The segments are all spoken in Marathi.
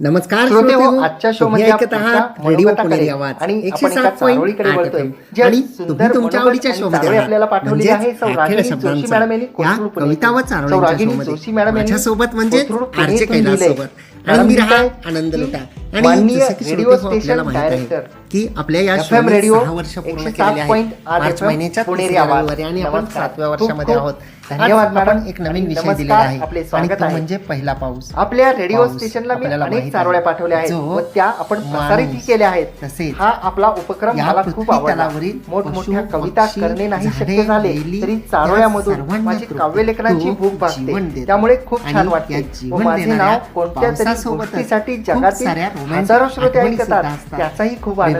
नमस्कार हो, हो आजच्या शो मध्ये ऐकत आहात रेडिओ पुणेरी आवाज. आणि एकशे सात पॉईंट आणि तुम्ही तुमच्या आवडीच्या शो मध्ये आपल्याला पाठवली आहे सौरागिणी जोशी मॅडम यांनी कविता व चारोळी जोशी मॅडम यांच्या सोबत म्हणजे कैलास सोबत आनंद राहा आनंद लुटा. आणि रेडिओ हो, स्टेशन डायरेक्टर की आपल्या या FM रेडिओ सहा वर्ष पूर्ण मार्च महिन्याच्या पुणेरी आणि आपण सातव्या वर्षामध्ये आहोत. धन्यवाद. मॅडम. एक नवीन विषय दिलेला दिलेला आपले आहे स्वागत आहे. म्हणजे पहिला पाऊस. आपल्या रेडिओ स्टेशनला मी अनेक चारोळ्या पाठवल्या आहेत त्या आपण माणूस केल्या आहेत. हा आपला उपक्रम मला खूप आवडला. मोठमोठ्या कविता करणे नाही शक्य झाले तरी चारोळ्यामधून माझी काव्यलेखनाची भूक जीवन भागते त्यामुळे खूप छान वाटते. माझे नाव कोणत्या तरी पावसासोबतच जगातील हजारो श्रोते ऐकतात. त्याचाही खूप आनंद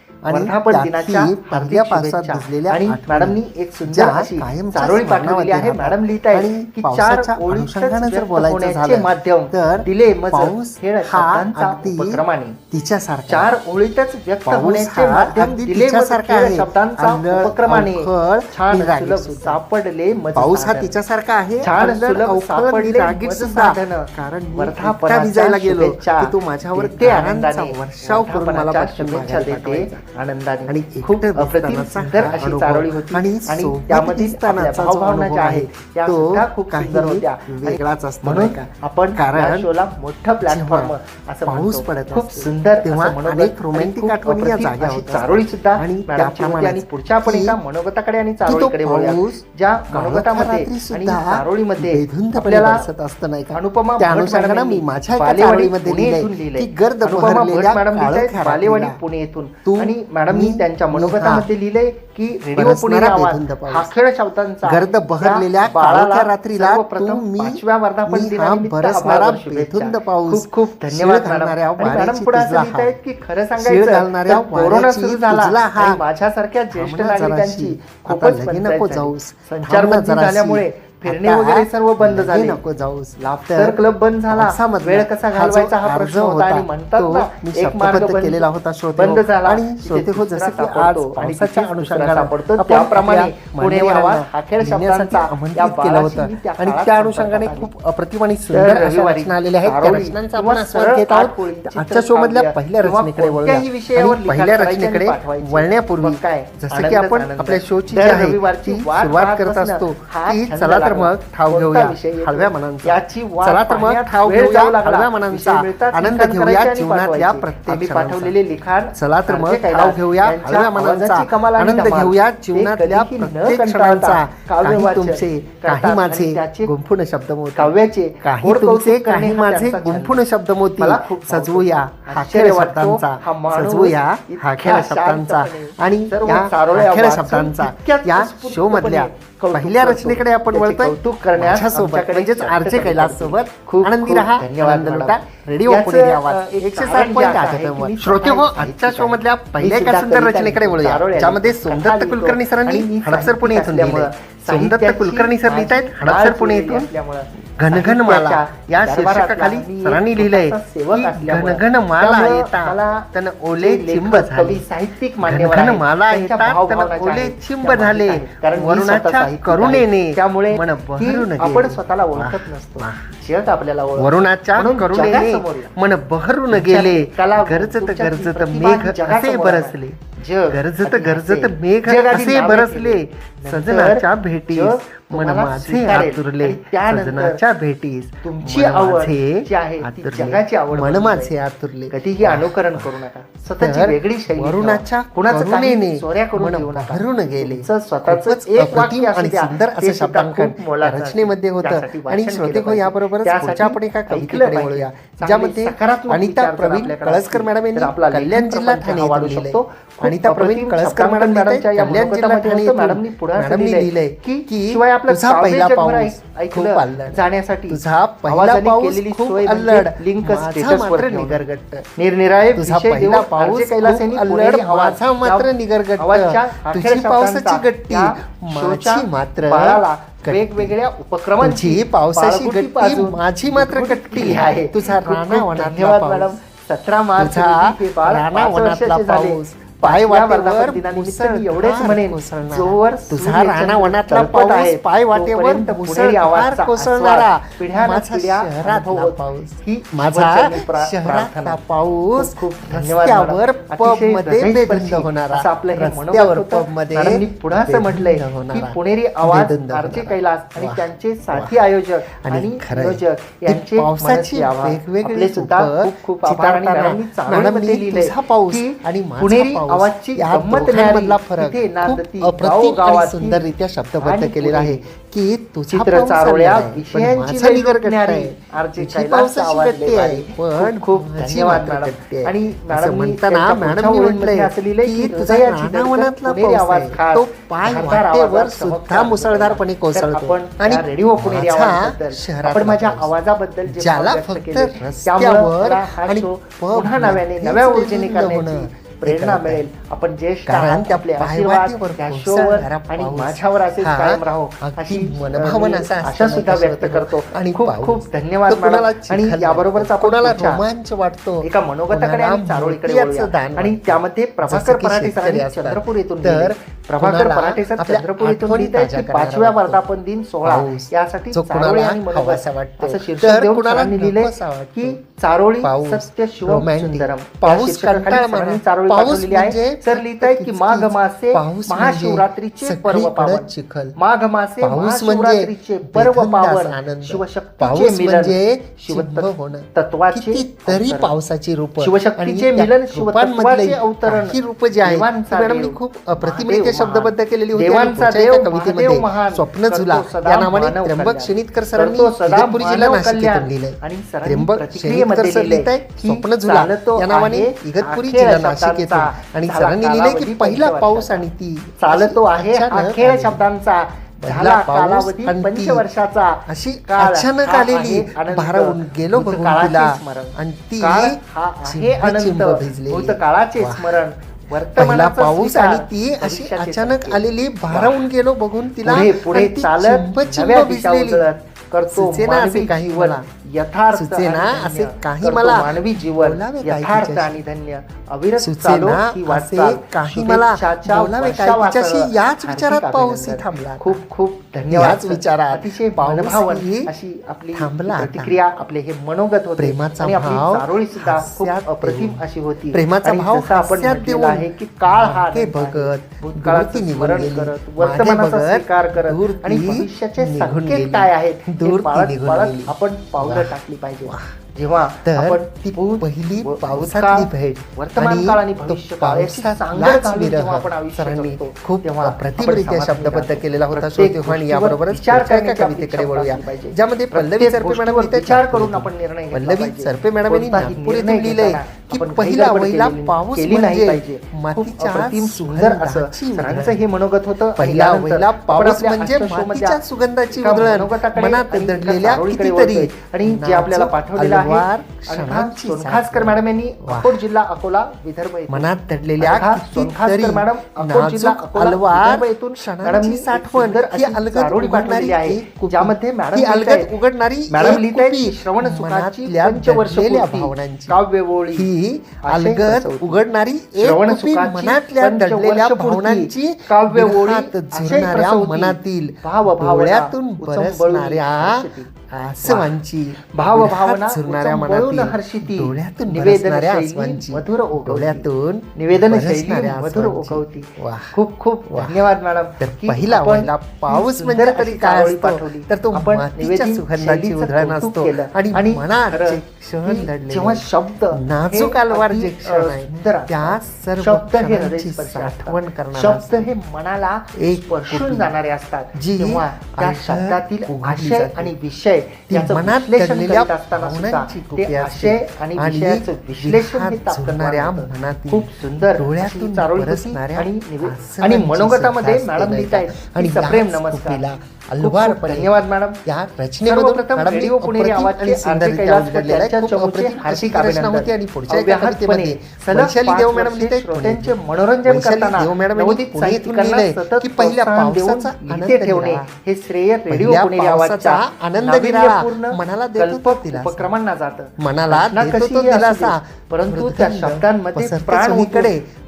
आणि हार्दिक शुभेच्छा. आणि मॅडमनी एक सुंदर अशी चारोळी आहे. मॅडम लिहित आहे की चार जर माध्यम तर दिले पाऊस खेळ हा उपक्रमाने. तिच्यासारखा चार ओळीतच व्यक्त होण्याचे माध्यम दिले सारख्या शब्दांचा उपक्रमाने. छान सापडले पाऊस हा तिच्यासारखा आहे छान सुलभ सापडले कारण वर्धा विजायला गेलो तू माझ्यावर ते आनंदाने वर्षाव करून मला शुभेच्छा देते. चारोळी सुद्धा असं खूप सुंदर तेव्हा चारोळी सुद्धा आणि पुढच्या आपण एका मनोगताकडे आणि चारोळीकडे ज्या मनोगतामध्ये आणि चारोळीमध्ये आपल्याला अनुपमा त्यानुसार मी माझ्या गर्द मॅडम पुणे येथून आणि मॅडम मॅडमनी त्यांच्या मनोगतामध्ये लिहिलंय की रेडिओ पुणे शब्दांचा गर्द बहरलेल्या काळाच्या रात्रीला पाचव्या वर्धापन दिनानिमित्त खूप खूप धन्यवाद मॅडम. पुढे असं की खरं सांगायचं कोरोना सुरू झाला माझ्यासारख्या ज्येष्ठ नागरिकांची खूपच नको जाऊस. संचार झाल्यामुळे फिरणे वगैरे सर्व बंद झाले. नको जाऊस लाफ्टर क्लब बंद झाला. असा वेळ कसा घालवायचा हा प्रश्न होता आणि म्हणतात एक मार्ग केलेला होता शो हो. बंद झाला. आणि श्रोते हो जसं की आज सच्या अनुषंगाला पडतो त्याप्रमाणे पुणे आवाज खेळ शब्दांचा आमंत्रित केला होता. आणि त्या अनुषंगाने खूप अप्रतिम आणि सुंदर अशा रचना आलेल्या आहेत. त्या रचनांचा आपण आस्वाद घेत आहोत. आजच्या शो मधल्या पहिल्या रचनेकडे वळूया. पहिल्या रचनेकडे वळण्यापूर्वी जसं की आपण आपल्या शोची जी आहे ती सुरुवात करत असतो. की चला तर मग ठाव घेऊया. हळव्या मनांचा. चला तर मग ठाव घेऊया. हळव्या मनांचा आनंद घेऊया जीवनातल्या प्रत्येक पाठवलेले लिखाण चला तर मग ठाव घेऊया. हळव्या मनांचा आनंद घेऊया जीवनातल्या प्रत्येक क्षणांचा. काही तुमचे काही माझे गुंफुण शब्द काव्याचे काही तुमचे काही माझे गुंफुण शब्द मोती. सजवूया हाखेर शब्दांचा. सजवूया हाखेर शब्दांचा. आणि या शब्दांचा. या शो मधल्या पहिल्या रचनेकडे आपण वळतो कौतुक करण्यास म्हणजेच आरचे कैलास सोबत खूप आनंदी राहा धन्यवाद रेडिओ एकशे सात पॉईंट श्रोते हो आजच्या शो मधल्या पहिल्या एका सुंदर रचनेकडे बोलूया ज्यामध्ये सोमदत्त कुलकर्णी सरांनी हडपसर पुणे येथून सोमदत्त कुलकर्णी सर लिहित आहेत हडपसर पुणे येथून घनघन माला. या शीर्षकाखाली सरांनी लिहिलंय घनघन माला येता तन ओले चिंब झाले. साहित्यिक घनघन माला येता तन ओले चिंब झाले. वरुणाच्या करुणेने त्यामुळे मन बहरून आपण स्वतःला ओळखत नसतो. शेवट आपल्याला वरुणाच्या करुणेने मन बहरून गेले. गरजत गरजत मेघ असे बरसले. गरजत गरजत मेघ असे बरसले. सजनाच्या भेटी मन माझे आतुरले. सजनाच्या भेटी तुमची आवड मन माझे आतुरले. कधीही अनुकरण करू नका. वेगळी शैली वरुणाच्या भरून गेले. स्वतःच एक वाक्य आणि सुंदर शब्दांकन रचनेमध्ये होतं. आणि श्रोते हो याबरोबरच आपण एका कवितेकडे वळूया. ज्यामध्ये अनिता प्रवीण कळसकर मॅडम यांनी आपला कल्याण जिल्हा ठाणे वाढू शकतो. मनोगतामध्ये ठाणे होतं. मॅडमनी येथून पुढे असं मॅडमनी लिहिलंय लिहिलंय की शिवाय आपलं तुझा पहिला पाऊस ऐकलं खूप अल्लड जाण्यासाठी तुझा पहिला पाऊस खूप सोय म्हणजे अल्लड लिंक मात्र ठेवणं. निगरगट्ट निरनिराळे तुझा पहिला पाऊस आरजे कैलास यांनी खूप पुणेरी अल्लड, माझा मात्र निगरगट्ट. तुझी पावसाची गट्टी, माझी मात्र. वेगवेगळ्या उपक्रमांची पावसाची गट्टी, माझी मात्र गट्टी. आहे तुझा धन्यवाद. मॅडम सतरा मार्च तुझा रोजी ते बाळ राणा पाच वनातला वर्षाचे झाले. पाऊस पाय वाटेवर वर्धापन दिनानिमित्त मी एवढेच कोसळणारा. जोवर तुझा राणा वनातला आहे, पाय वाटेवर मुसळधार आवाजचा कोसळणारा. शहरातला अनुभवत पाऊस ही माझा शहरातला प्रार्थना. पाऊस खूप धन्यवाद. पबमध्ये होणारा आपलं हे रस्त्यावर. पबमध्ये पुढे असं म्हटलंय की. पुणेरी आवाज आरचे. कैलास आणि. त्यांचे साथी आयोजक आणि ती यांचे पावसाची. वेगवेगळी सुद्धा खूप खूप आभार आणि लिहिलंय तुझा पाऊस आणि पुणेरी या दोघांमधला फरक. खूप अप्रतिम आणि गावोगावातील सुंदररित्या शब्दबद्ध केलेला आहे की तुझा चित्र पाऊस चारोळ्या आलेला आहे, पण माझा निगर तुझी पावसाची गट्टी आहे. पण खूप धन्यवाद मॅडम. आणि असं म्हणताना म्हटलंय की तुझा पाऊस आहे. तो पाय वाटेवर सुद्धा मुसळधारपणे कोसळतो. आणि रेडिओ माझा माझ्या. आवाजाबद्दल ज्याला फक्त रस्त्यावर आणि पुन्हा नव्याने नव्या ऊर्जेने करण्याची प्रेरणा. मिळेल आपण ज्येष्ठ आहात, आपले आशीर्वाद शोवर आणि माझ्यावर असेच कायम राहो अशी मनभावन आशा सुद्धा व्यक्त. करतो आणि खूप. खूप धन्यवाद. आणि याबरोबरच कुणाला रोमांच वाटतो एका मनोगताकडे आणि चारोळीकडे आणि. त्यामध्ये प्रभाकर पराठे. चंद्रपूर येथून तर. प्रभाकर कुणाला पराठे सर आपल्या चंद्रपूर लिहित आहेत की करणारा पाचव्या. वर्धापन दिन सोहळा. यासाठी चारोळी आणि. असं तर शीर्षक देऊन कुणाला सरांनी लिहिले. की चारोळी सत्य शिवम. सुंदरम पाऊस सरांनी. चारोळी पाठवलेली आहे म्हणजे सर लिहित आहेत की. माघ मासे पाऊस म्हणजे महाशिवरात्रीचे पर्व पावन चिखल. माघ मासे म्हणजे महाशिवरात्रीचे पर्व पावन. शिवशक्तीचे मिलन म्हणजे. तत्वाचे अवतरण. पावसाची रूप शिवशक्तीचे मिलन शिवतत्वाचे अवतरण ही रूप जी आहे खूप महादेव शब्दबद्ध. केलेली होती देवांचा देव महादेव महान स्वप्न झुला या नावाने त्र्यंबक. शेणीतकर सरांनी इगतपुरी जिल्हा नाशिक. येथून लिहिलंय त्र्यंबक शेणीतकर सर लिहित आहे स्वप्न झुला या नावाने इगतपुरी जिल्हा नाशिक येथून आणि सरांनी लिहिलंय की पहिला. पाऊस आणि ती चालतो आहे. शब्दांचा झाला कालावधी आणि ती पंचवर्षाचा अशी अचानक आलेली. भारावून गेलो बघून भूतकाळाचे तिला स्मरण. आणि ती काळ हा आहे चिंब अनंत चिंब भिजलेली. भूतकाळाचे वाह. स्मरण पहिला पाऊस आणि ती अशी अचानक. आलेली भारावून गेलो बघून तिला पुढे चालत करतो असे काही मला. यथार्थ असे. काही मला. मानवी जीवन यथार्थ? आणि धन्य अविरत चालो ही वाटचाल काही मला. तिच्याशी? याच विचारात पाऊस. थांबला. खूप खूप धन्यवाद. विचारात अतिशय भावभावन ही अशी आपली थांबला. प्रतिक्रिया आपले हे मनोगत होते प्रेमाचा भाव चारोळी सुद्धा खूप अप्रतिम. अशी होती प्रेमाचा भाव आपण म्हटलेलं आहे की काळ हा आहे. बघत, भूतकाळाचं गेली. करत वर्तमानाचा स्वीकार करत आणि भविष्याचे संकेत. काय आहेत हे दूर. आपण पावलं वाह. टाकली पाहिजे जेव्हा तर आपण ती पहिली व- पावसातली भूतकाळ, भेट वर्तमान काळ आणि तो भविष्य काळ याची सांगड पावसातलाच घालून विरह जेव्हा आपण आयुष्य सरांनी जगतो, खूप तेव्हा शब्दबद्ध केलेला होता प्रत्येक आणि गोष्टीवर याबरोबरच विचार पुढच्या एका करण्याची आपली कवितेकडे क्षमता वळूया असली पाहिजे. ज्यामध्ये पल्लवी प्रत्येक सरपे मॅडम गोष्टीवर विचार करून आपण निर्णय घेतला पल्लवी पाहिजे. सरपे कोणताही निर्णय येथून लिहिलंय घेताना की आपण पहिला घाईगडबड वहिला केलेली- पाऊस केली नाही म्हणजे पाहिजे. खूप मातीच्या अप्रतिम सुंदर असं सुगंधाची सरांचं उधळण. हे मनोगत होतं पहिला यानंतर वहिला आपण पाऊस आपल्या म्हणजे आजच्या शोमधल्या मातीच्या सुगंधाची एका उधळण मनोगताकडे मनात आणि एका दडलेल्या चारोळीकडे कितीतरी वळतोय. आणि जे आपल्याला नाजूक पाठवलेलं आहे सोनखासकर. मॅडम यांनी. अकोट जिल्हा अकोला विदर्भ. मनात दडलेल्या सोनखासकर मॅडम अकोट जिल्हा अकोला येथून मॅडमनी साठवण ही अलगद उघडणारी आहे. ज्यामध्ये मॅडम अलगद. उघडणारी मॅडम लिहित. की श्रवण सुखाची पंचवर्ष भावनांची काव्यवोळी ही अलगद. उघडणारी श्रवण मनातल्या दडलेल्या भावनांची काव्यवोळी झुरणाऱ्या मनातील भाव उत्सव बरसणाऱ्या. आसवांची भाव भावना झुरणाऱ्या हर्षिती. डोळ्यातून निवेदन आसवांची मधुर. डोळ्यातून निवेदन शैली मधुर वाह. खूप खूप. धन्यवाद मॅडम तर पहिला पहिला पाऊस म्हणजे तरी काय? पाठवली. तर तो आपण सुगंधाची उधळण असतो. आणि क्षण. जेव्हा शब्द नाजूक हे अलवार जे क्षण आहे. त्या सर्व शब्द हे साठवण. करणारा शब्द. हे मनाला एक स्पर्शून. जाणारे असतात जी त्या शब्दातील आशय. आणि विषय मनात दडलेल्या भावनांची असते. आणि विश्लेषण होतं. मनातील खूप सुंदर डोळ्यातून चारोळी आणि मनोगतामध्ये मॅडम लिहित आहेत? आणि सप्रेम नमस्कार हलवारपणे धन्यवाद मॅडम या रचनेमधून हार्दिक रचना अभिनंदन. होती आणि पुढच्या कवितेमध्ये वैशाली देव मॅडम लिहिते मनोरंजन वैशाली करताना देव मॅडम यांनी नवोदित पुणे येथून साहित्यिकांना लिहिलंय सतत की पहिल्या प्रोत्साहन देऊन पावसाचा आनंद ठेवणे. हे श्रेय रेडिओ पुणेरी आनंद मनाला देतो. उपक्रमांना जातं मनाला देतो तो दिलासा. परंतु त्या शब्दांमध्ये प्राण. ओतून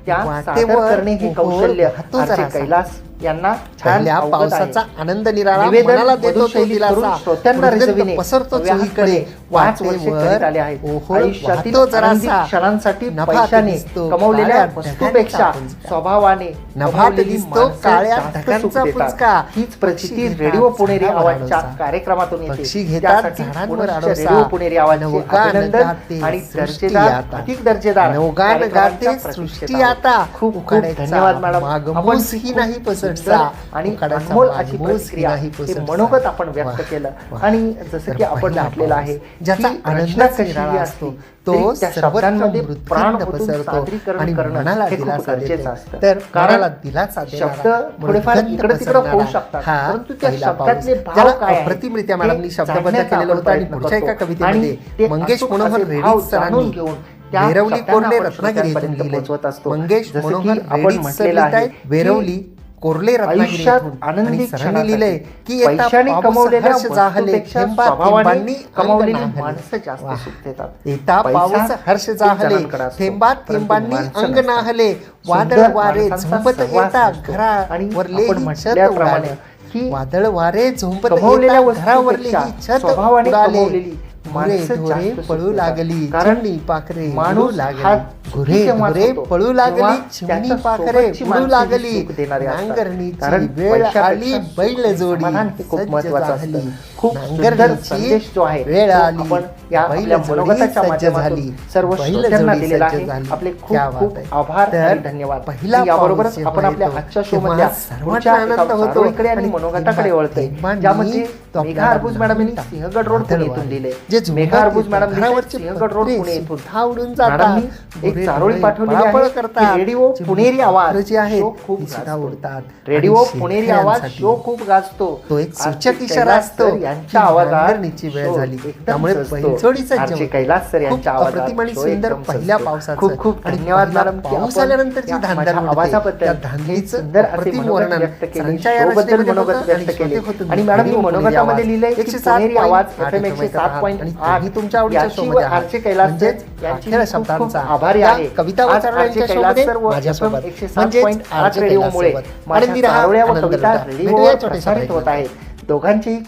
त्या सादर करणे हे कौशल्य जरासा. कैलास यांना छान पावसाचा. आनंद निराळा श्रोत्यांना पसरतो चोहीकडे पाच वर्षे करीत आले आहेत आयुष्यातील आनंदी. क्षणांसाठी पैशाने कमवलेल्या वस्तूपेक्षा. स्वभावाने कमवलेली दिसतो काळ्या ढगांचा. हीच प्रचिती रेडिओ पुणेरी आवाजच्या. कार्यक्रमातून येते त्यासाठी. रेडिओ पुणेरी अभिनंदन गाते आणि दर्जेदार. अधिक दर्जेदार नवगान गाते सृष्टी. आता. खूप खूप धन्यवाद मॅडम ही नाही. सुंदर आणि अनमोल अशी ही प्रतिक्रिया. मनोगत आपण व्यक्त केलं. आणि जसं की आपण म्हटलेलं आहे ज्याचा आनंदच निराळा असतो. तो मृदुंग प्राण पसरतो आणि मनाला दिलासा देतो. तर मनाला दिलासा शब्द थोडेफार इकडे तिकडे होऊ शकतात परंतु त्या शब्दातले. भाव काय मॅडमनी शब्दबद्ध केलेलं होतं आणि पुढच्या एका. कवितेमध्ये मंगेश मनोहर रेड्डी सरांनी वेरवली आपण रत्नागिरी. मंगेश मनोहर आपण म्हटलेलं आहे वेरवली कोरले रत्नागिरी आयुष्यात आनंदी आणि सरांनी क्षणासाठी लिहिले की येता कमवलेल्या हर्ष जाहले थेंबा स्वभावाने थेंबांनी अंग कमवलेली नाहले. माणसं जास्त वाह. सुख देतात येता पैसा पाऊस हर्ष खूप जाहले. जणांकडे असतो, थेंबा परंतु थेंबांनी माणसं अंग नसतात. नाहले. वादळ वारे झुंपत येता घरावरले आपण ही वादळ वारे झुंपत येता घरावरली ही छत उडाले. माणसं पळू. लागली. कारण पाखरे माणूस उडू लागली. गुरे होतो, पळू लागली त्याच्या पाखरे ही लागली. नांगरणीची कारण वेळ आली बैल जोडी समाधान हे खूप असतं. खूप सुंदर संदेश जो आहे वेळ आली आपण या आपल्या जोडी मनोगताच्या माध्यमातून सर्व श्रोत्यांना जोडी दिलेला आहे. आपले खूप खूप. आभार आणि धन्यवाद पहिला याबरोबरच आपण आपल्या आजच्या शो सर्वांना पुढच्या होतो. आणि मनोगताकडे वळतोय ज्यामध्ये मेघा अर्बुज मॅडमनी म्हणतात. सिंहगड रोड पुणे येथून झुंबत मेघा अर्बुज मॅडम सिंहगड रोड पुणे येथून सुद्धा उडून जातात. गुरे चारोळी पाठवलेली आहे करतात. रेडिओ पुणेरी आवाज जी आहेत, शो खूप सुद्धा. रेडिओ पुणेरी आवाज शो खूप गाजतो तो एक सूचक इशारा असतो यांच्या नांगरणीची वेळ झाली त्यामुळे. कैलास सर यांच्या आवाजात आणि सुंदर पहिल्या. पावसाचं खूप खूप धन्यवाद मॅडम पाऊस धांदल माझ्या उडते. आवाजाबद्दल धांदलीचं सुंदर वर्णन व्यक्त केले शोबद्दल मनोगत व्यक्त केले. आणि मॅडम मी मनोगतामध्ये की 107 पुणेरी आवाज एफ एम एकशे सात पॉईंट आणि तुमच्या आवडीच्या शोमध्ये. आरचे कैलास म्हणजेच शब्दांचा आभारी आहे. कविता माझ्यासोबत. FM एकशे